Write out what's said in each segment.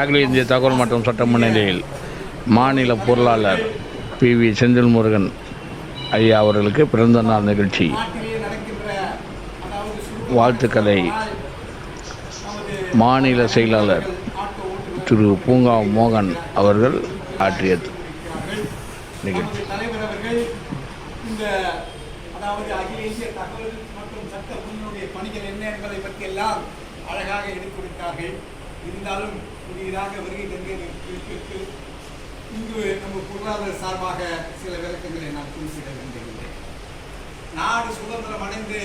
அகில இந்திய தகவல் மற்றும் சட்ட முன்னிலையில் மாநில பொருளாளர் பி வி செந்தில் முருகன் ஐயா அவர்களுக்கு பிறந்த நாள் நிகழ்ச்சி. வாழ்த்துக்களை மாநில செயலாளர் திரு பூங்கா மோகன் அவர்கள் ஆற்றிய நிகழ்ச்சி. அதாவது அகில இந்திய தகவல் மற்றும் சட்ட முன்னுடைய பணிகள் என்ன என்பதை பற்றி எல்லாம் அழகாக எடுத்துரைத்தார்கள் இருந்தாலும் புதியதாக வருகை தந்திருக்கு இங்கு நம்ம பொருளாதார சார்பாக சில விளக்கங்களை நான் குறிப்பிட விரும்புகின்றேன் நாடு சுதந்திரம் அடைந்து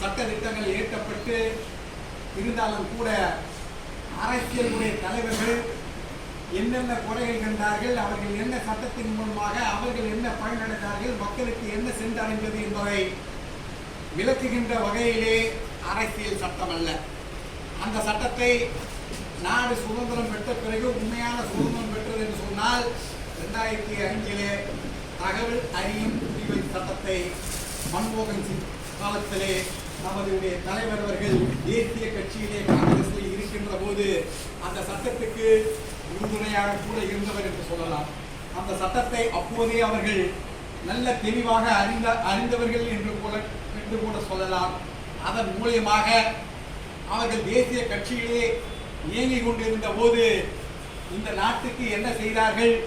சட்ட திட்டங்கள் இயற்றப்பட்டு இருந்தாலும் கூட அரசியலுடைய தலைவர்கள் என்னென்ன குறைகள் கண்டார்கள் அவர்கள் என்ன சட்டத்தின் மூலமாக அவர்கள் என்ன பயனடைந்தார்கள் மக்களுக்கு என்ன சென்றடைந்தது என்பதை விளக்குகின்ற வகையிலே அரசியல் சட்டம் அல்ல அந்த சட்டத்தை நாடு சுதந்திரம் பெற்ற பிறகு உண்மையான சுதந்திரம் பெற்றது என்று சொன்னால் ரெண்டாயிரத்தி அஞ்சிலே தகவல் அறியும் குடிமை சட்டத்தை மன்மோகன் சிங் காலத்திலே நமதுடைய தலைவர் அவர்கள் தேசிய கட்சியிலே காங்கிரஸில் இருக்கின்ற போது அந்த சட்டத்துக்கு உறுதுணையாக கூட இருந்தவர் என்று சொல்லலாம். அந்த சட்டத்தை அப்போதே அவர்கள் நல்ல தெளிவாக அறிந்த அறிந்தவர்கள் என்று கூட என்று கூட சொல்லலாம். அதன் மூலியமாக அவர்கள் தேசிய கட்சியிலே இயங்கிக் கொண்டிருந்த போது இந்த நாட்டுக்கு என்ன செய்தார்கள்?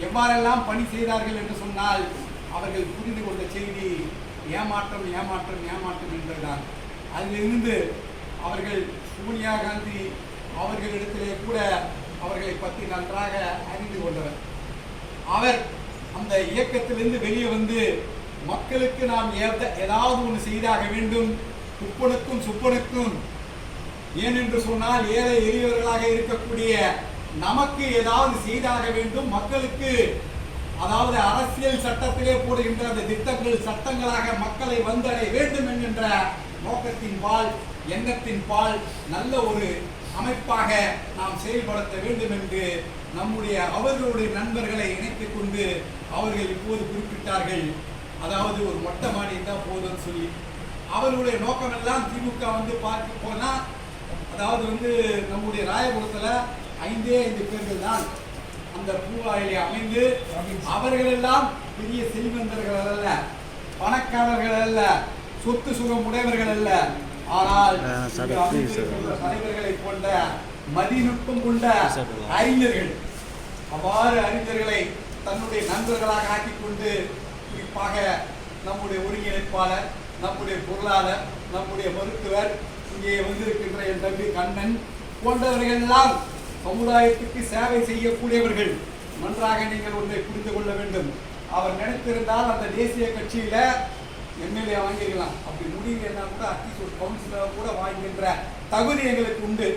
எவ்வாறெல்லாம் பணி செய்தார்கள் என்று சொன்னால் அவர்கள் புரிந்து கொண்ட செய்தி ஏமாற்றம் ஏமாற்றம் ஏமாற்றம் என்பதுதான். அதிலிருந்து அவர்கள் சோனியா காந்தி அவர்களிடத்திலே கூட அவர்களை பற்றி நன்றாக அறிந்து கொண்டவர். அவர் அந்த இயக்கத்திலிருந்து வெளியே வந்து மக்களுக்கு நாம் ஏத- ஏதாவது ஒன்று செய்தாக வேண்டும். துப்பனுக்கும் சுப்பனுக்கும் ஏனென்று சொன்னால் ஏழை எளியவர்களாக இருக்கக்கூடிய நமக்கு ஏதாவது செய்தாக வேண்டும். மக்களுக்கு அதாவது அரசியல் சட்டத்திலே போடுகின்ற அந்த திட்டங்கள் சட்டங்களாக மக்களை வந்தடைய வேண்டும் என்கின்ற நோக்கத்தின் பால் எண்ணத்தின் பால் நல்ல ஒரு அமைப்பாக நாம் செயல்படுத்த வேண்டும் என்று நம்முடைய அவர்களுடைய நண்பர்களை இணைத்துக் கொண்டு அவர்கள் இப்போது குறிப்பிட்டார்கள். அதாவது ஒரு மொட்டை மாடி இருந்தால் போதும்னு சொல்லி. அவர்களுடைய நோக்கமெல்லாம் திமுக வந்து பார்க்க போனால் அதாவது வந்து நம்முடைய ராயபுரத்துல ஐந்தே ஐந்து பேர்கள் தான் அந்த பூவாயிலே அமைந்து அவர்கள் எல்லாம் பெரிய செல்வந்தர்கள் அல்ல பணக்காரர்கள் அல்ல சொத்து சுகம் உடையவர்கள் அல்ல. ஆனால் தலைவர்களை கொண்ட மதிநுட்பம் கொண்ட அறிஞர்கள் அவ்வாறு அறிஞர்களை தன்னுடைய நண்பர்களாக ஆக்கிக் கொண்டு குறிப்பாக நம்முடைய ஒருங்கிணைப்பாளர் நம்முடைய பொருளாளர் நம்முடைய மருத்துவர் இங்கே வந்திருக்கின்ற என் தம்பி கண்ணன் போன்றவர்கள் எல்லாம் சமுதாயத்துக்கு சேவை செய்யக்கூடியவர்கள். நன்றாக நீங்கள் ஒன்றை புரிந்து கொள்ள வேண்டும். அவர் நினைத்திருந்தால் அந்த தேசிய கட்சியில எம்எல்ஏ வாங்கிக்கலாம் அப்படி முடியலன்னா கூட அட்லீஸ்ட் கவுன்சிலர் கூட வாங்குகின்ற தகுதி எங்களுக்கு உண்டு.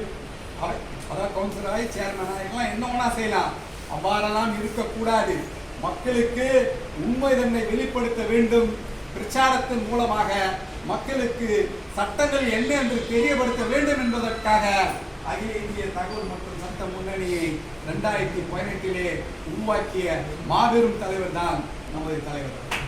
அதாவது கவுன்சிலராகி சேர்மனாக என்ன வேணா செய்யலாம். அவ்வாறெல்லாம் இருக்கக்கூடாது. மக்களுக்கு உண்மை தன்னை வெளிப்படுத்த வேண்டும். பிரச்சாரத்தின் மூலமாக மக்களுக்கு சட்டங்கள் என்ன என்று தெரியப்படுத்த வேண்டும் என்பதற்காக அகில இந்திய தகவல் மற்றும் சட்ட முன்னணியை ரெண்டாயிரத்தி பதினெட்டிலே உருவாக்கிய மாபெரும் தலைவர் தான் நமது தலைவர்.